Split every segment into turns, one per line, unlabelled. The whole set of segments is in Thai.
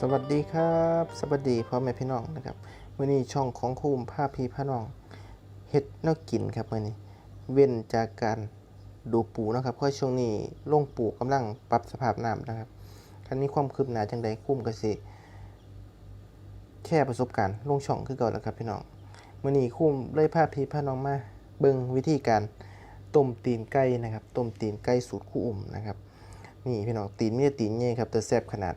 สวัสดีครับ สวัสดีพ่อแม่พี่น้องนะครับวันนี้ช่องของคูมภาพพี่พระน้องเฮ็ดนวกินครับวันนี้เว้นจากการดูปูนะครับเพราะช่วงนี้ลงปูกำลังปรับสภาพน้ำนะครับคันนี้ความคืบหน้าจังใดคุ้มกสิแค่ประสบการณ์ลงช่องคือเก่าแล้วครับพี่น้องวันนี้คุ้มเลยพาพี่พระน้องมาเบิ่งวิธีการต้มตีนไก่นะครับต้มตีนไก่สูตรคู่อุ่มนะครับนี่พี่น้องตีนไม่ได้ตีนใหญ่ครับแต่แซ่บขนาด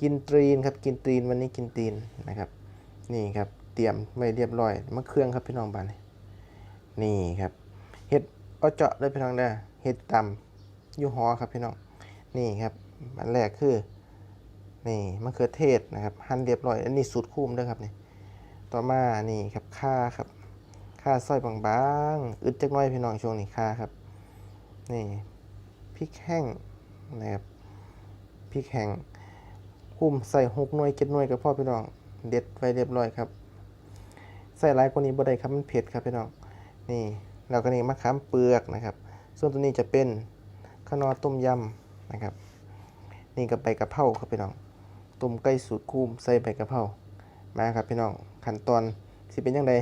กินตรีนครับกินตรีนวันนี้กินตีนนะครับนี่ครับเตรียมไว้เรียบร้อยมะเครื่องครับพี่น้องบ้านนี่ครับเห็ดเอาเจาะเลยพี่น้องเด้อเห็ดตำยูฮอครับพี่น้องนี่ครับอันแรกคือนี่มะเขือเทศนะครับหั่นเรียบร้อยอันนี้สูตรคุ้มด้อครับนี่ต่อมานี่ครับข่าครับข่าซอยบางๆอึดจักหน้อยพี่น้องช่วงนี้ข่าครับนี่พริกแห้งนะครับพริกแห้ง คุ้มใส่หกหน่วยเจ็ดหน่วยกับพ่อพี่น้อง เด็ดไว้เรียบร้อยครับ ใส่หลายกว่านี้บ่ได้ครับมันเผ็ดครับพี่น้อง นี่แล้วก็นี่มะขามเปลือกนะครับ ส่วนตัวนี้จะเป็นขนอต้มยำนะครับ นี่กับใบกะเพราครับพี่น้อง ต้มไก่สูตรคุ้มใส่ใบกะเพรา มาครับพี่น้อง ขั้นตอนสิเป็นยังไง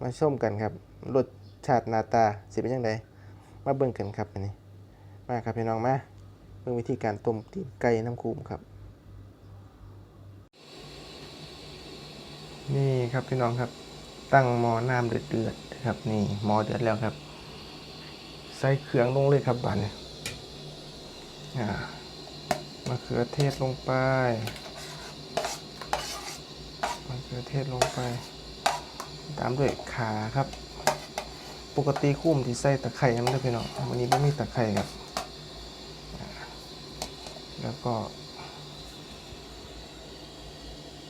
มาชมกันครับรสชาติหน้าตาสิเป็นยังไงมาเบิ่งกันครับอันนี้ มาครับพี่น้องมาเบิ่งวิธีการต้มตีนไก่น้ำคุ้มครับ นี่ครับพี่น้องครับ ตั้งหม้อน้ำเดือดๆนะครับ นี่หม้อเดือดแล้วครับ ใส่เครื่องลงเลยครับบัดนอ่ามะเขือเทศลงไปมะเขือเทศลงไป ตามด้วยขาครับ ปกติคุ้มที่ใส่ตะไคร้นั่นเลยพี่น้องวันนี้ไม่มีตะไคร้ครับ แล้วก็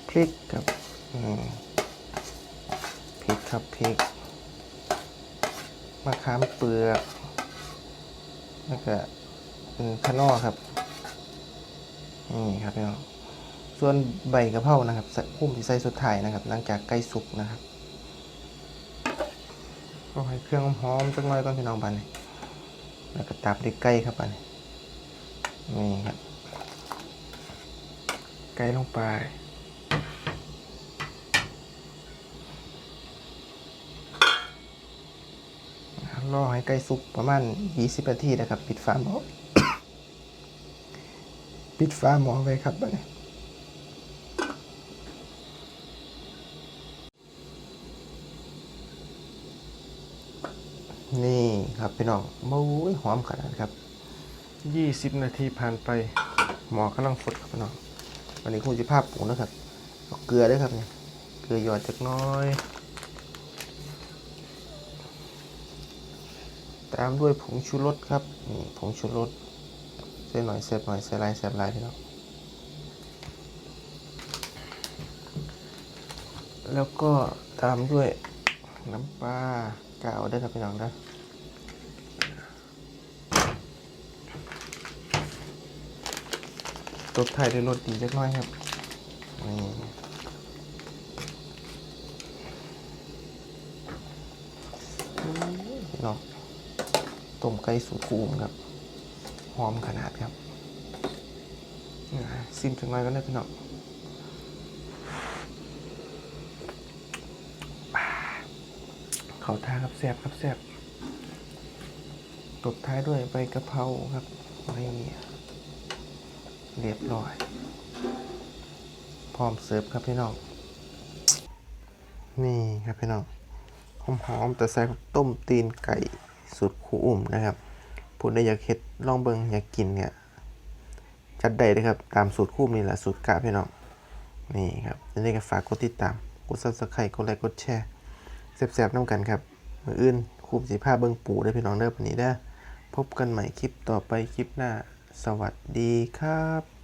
พริกครับ พริกครับพริกมะขามเปลือกแล้วก็เป็นขนอครับนี่ครับพี่น้องส่วนใบกระเพรานะครับใส่พุ่มที่ใส่สุดท้ายนะครับ หลังจากไก่สุกนะครับก็ให้เครื่องหอมๆจังหน่อยก่อนพี่น้องบัดนแล้วก็ตามด้วยไก่ครับบันนี่ครับไก่ลงไป รอให้ไก่สุกประมาณ 20นาทีนะครับ ปิดฝาหม้อปิดฝาหม้อไว้ครับบัดนี้นี่ครับพี่น้องมู้ยหอมขนาดครับ20นาทีผ่านไปหมอกำลังฟดครับพี่น้องวันนี้คุณจะภาพปรุงนะครับเกลือด้วยครับเนี่ยเกลือหยอดจักน้อย ตามด้วยผงชูรสครับนี่ผงชูรสใส่หน่อยเสียบหน่อยใส่ลายเสียบลายพี่น้องแล้วก็ตามด้วยน้ำปลากาวได้ครับพี่น้องนะตบท้ายด้วยรสดีเล็กน้อยครับนี่พี่น้อง ต้มไก่สูตรคูมครับหอมขนาดครับอ่าซิมจังไรก็ได้พี่น้องอ่าเขาท่าครับแซ่บครับแซ่บตบท้ายด้วยใบกะเพราครับนี่เรียบร้อย พร้อมเสิร์ฟครับพี่น้อง นี่ครับพี่น้องหอมๆแต่ใส่ต้มตีนไก่ สูตรคูอุ่มนะครับพูดได้อยากเฮ็ดลองเบิงอยากกินเนี่ยจัดได้เลยครับตามสูตรคู่นี่แหละสูตรกะพี่น้องนี่ครับจะได้ก็ฝากกดติดตามกดซับสไครต์กดไลค์กดแชร์แซ่บๆน้ำกันครับมืออื่นคูมสีผ้าเบิงปูได้พี่น้องเด้อวันนี้ได้อพบกันใหม่คลิปต่อไปคลิปหน้า สวัสดีครับ